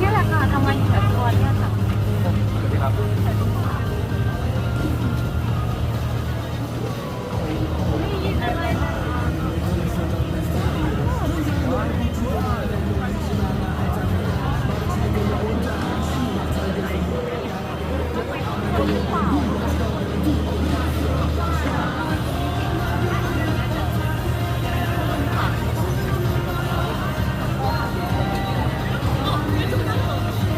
นี่แหละค่ะทำงานอยู่กับตัวเนี่ยค่ะ สวัสดีครับ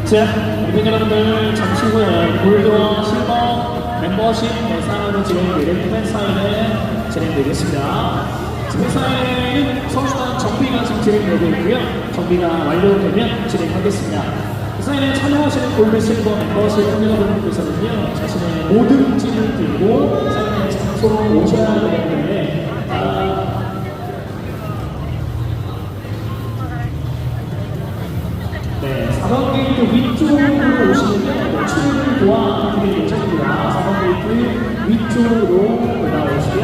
자, 우리 여러분들 잠시 후에 골드와 실버 멤버십 대상으로 진행되는 팬 사인회 진행되겠습니다. 팬 사인회는 선수단 정비가 지금 진행되고 있고요. 정비가 완료되면 진행하겠습니다. 그 사인회에 참여하시는 골드 실버 멤버십 팬여러분들께서는요, 자신의 모든 찜을 들고 사인회 장소로 오셔야 하기 때문에 아, 네, 4번 게이 이트 위쪽으로 올라오시면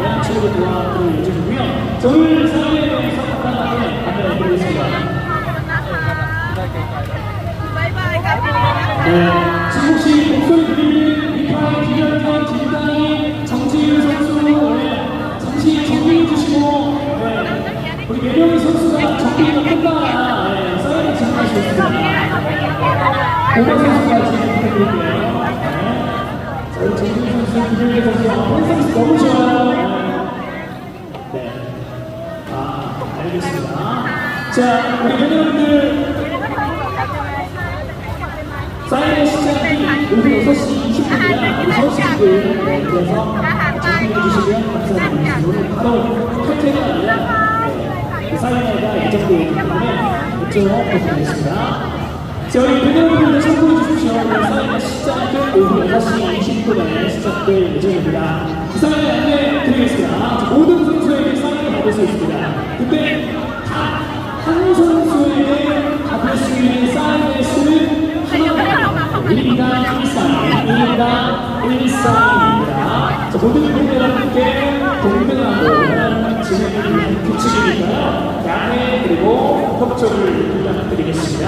네, 출을 도와드릴 예정이고요. 저희 사회에 대해서 간단하게. 바이바이 가빈이야. 네, 지금 혹시 목소리 들리는 이파이, 김현경, 김다희, 정지윤 선수, 네, 잠시 정리해 주시고, 네, 우리 매명희 선수가 정리가 끝나야 네, 사인을 진행할 수 있습니다. 고마 선수가 진행 알겠습니다. 자, 우리 팬여러분들, 사인의 시작이 오후 6시 20분이라 우리 선수들 네, 그래서 정리해 주시면 감사드리겠습니다. 오늘 바로 컬테가 아니라 네, 그 사인회가 예정되어 있기 때문에 이쪽 보시겠습니다. 자, 우리 팬여러분들 참고해 주십시오. 사인회 시작은 오후 6시 20분에 시작될 예정입니다. 그 사인회 안내 드리겠습니다. 모든 수 있습니다. 근데 단한 선수에게 받을 수 있는 사인의 수는 하나입니다. 1인당 1사인, 1인당 1사인입니다. 자, 모든 팬여러분께 동등하고 진행을 위한 규칙이니까요. 양해 그리고 협조를 부탁드리겠습니다.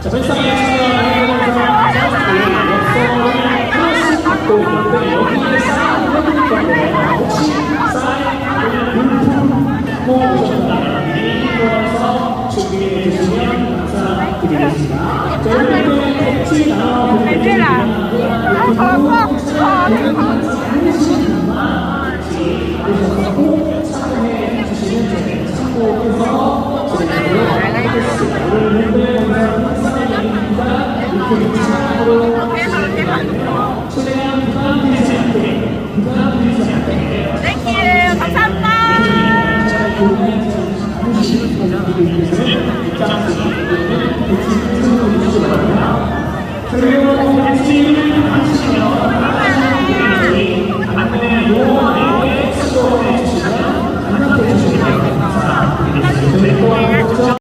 자, 팬사인회 참여하는 팬여러분, 역서를 최대한 부담되지 않게 부담되지 않게